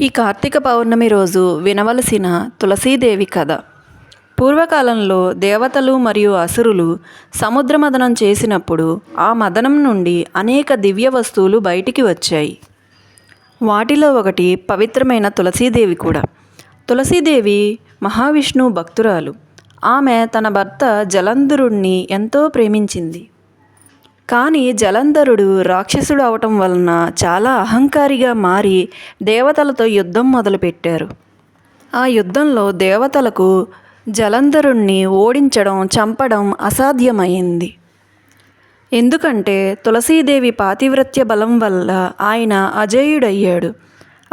ఈ కార్తీక పౌర్ణమి రోజు వినవలసిన తులసీదేవి కథ. పూర్వకాలంలో దేవతలు మరియు అసురులు సముద్ర మదనం చేసినప్పుడు ఆ మదనం నుండి అనేక దివ్య వస్తువులు బయటికి వచ్చాయి. వాటిలో ఒకటి పవిత్రమైన తులసీదేవి కూడా. తులసీదేవి మహావిష్ణువు భక్తురాలు. ఆమె తన భర్త జలంధరుణ్ణి ఎంతో ప్రేమించింది. కానీ జలంధరుడు రాక్షసుడు అవటం వలన చాలా అహంకారిగా మారి దేవతలతో యుద్ధం మొదలుపెట్టారు. ఆ యుద్ధంలో దేవతలకు జలంధరుణ్ణి ఓడించడం చంపడం అసాధ్యమైంది. ఎందుకంటే తులసీదేవి పాతివ్రత్య బలం వల్ల ఆయన అజేయుడయ్యాడు.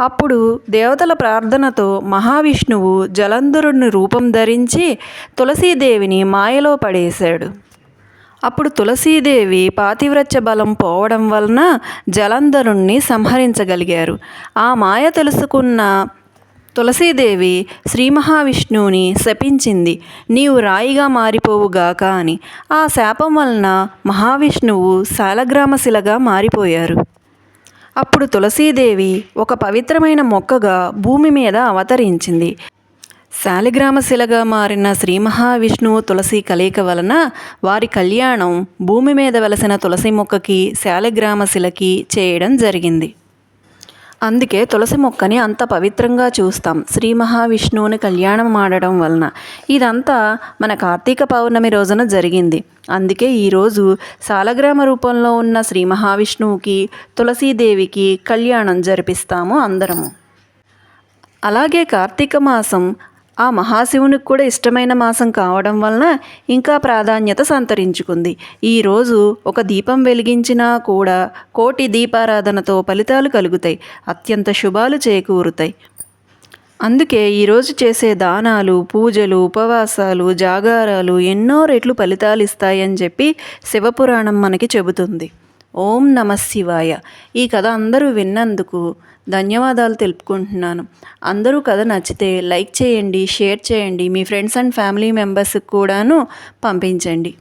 అప్పుడు దేవతల ప్రార్థనతో మహావిష్ణువు జలంధరుని రూపం ధరించి తులసీదేవిని మాయలో పడేశాడు. అప్పుడు తులసీదేవి పాతివ్రత్య బలం పోవడం వలన జలంధరుణ్ణి సంహరించగలిగారు. ఆ మాయ తెలుసుకున్న తులసీదేవి శ్రీ మహావిష్ణువుని శపించింది. నీవు రాయిగా మారిపోవుగాక అని. ఆ శాపం వలన మహావిష్ణువు శాలగ్రామశిలగా మారిపోయారు. అప్పుడు తులసీదేవి ఒక పవిత్రమైన మొక్కగా భూమి మీద అవతరించింది. శాలిగ్రామశిలగా మారిన శ్రీ మహావిష్ణువు తులసి కలయిక వలన వారి కళ్యాణం భూమి మీద వెలసిన తులసి మొక్కకి శాలిగ్రామశిలకి చేయడం జరిగింది. అందుకే తులసి మొక్కని అంత పవిత్రంగా చూస్తాం శ్రీ మహావిష్ణువుని కళ్యాణం ఆడడం వలన. ఇదంతా మన కార్తీక పౌర్ణమి రోజున జరిగింది. అందుకే ఈరోజు సాలగ్రామ రూపంలో ఉన్న శ్రీ మహావిష్ణువుకి తులసీదేవికి కళ్యాణం జరిపిస్తాము అందరము. అలాగే కార్తీక మాసం ఆ మహాశివునికి కూడా ఇష్టమైన మాసం కావడం వలన ఇంకా ప్రాధాన్యత సంతరించుకుంది. ఈరోజు ఒక దీపం వెలిగించినా కూడా కోటి దీపారాధనతో ఫలితాలు కలుగుతాయి. అత్యంత శుభాలు చేకూరుతాయి. అందుకే ఈరోజు చేసే దానాలు పూజలు ఉపవాసాలు జాగారాలు ఎన్నో రెట్లు ఫలితాలు ఇస్తాయని చెప్పి శివపురాణం మనకి చెబుతుంది. ఓం నమ శివాయ. ఈ కథ అందరూ విన్నందుకు ధన్యవాదాలు తెలుపుకుంటున్నాను. అందరూ కథ నచ్చితే లైక్ చేయండి షేర్ చేయండి మీ ఫ్రెండ్స్ అండ్ ఫ్యామిలీ మెంబర్స్కి కూడాను పంపించండి.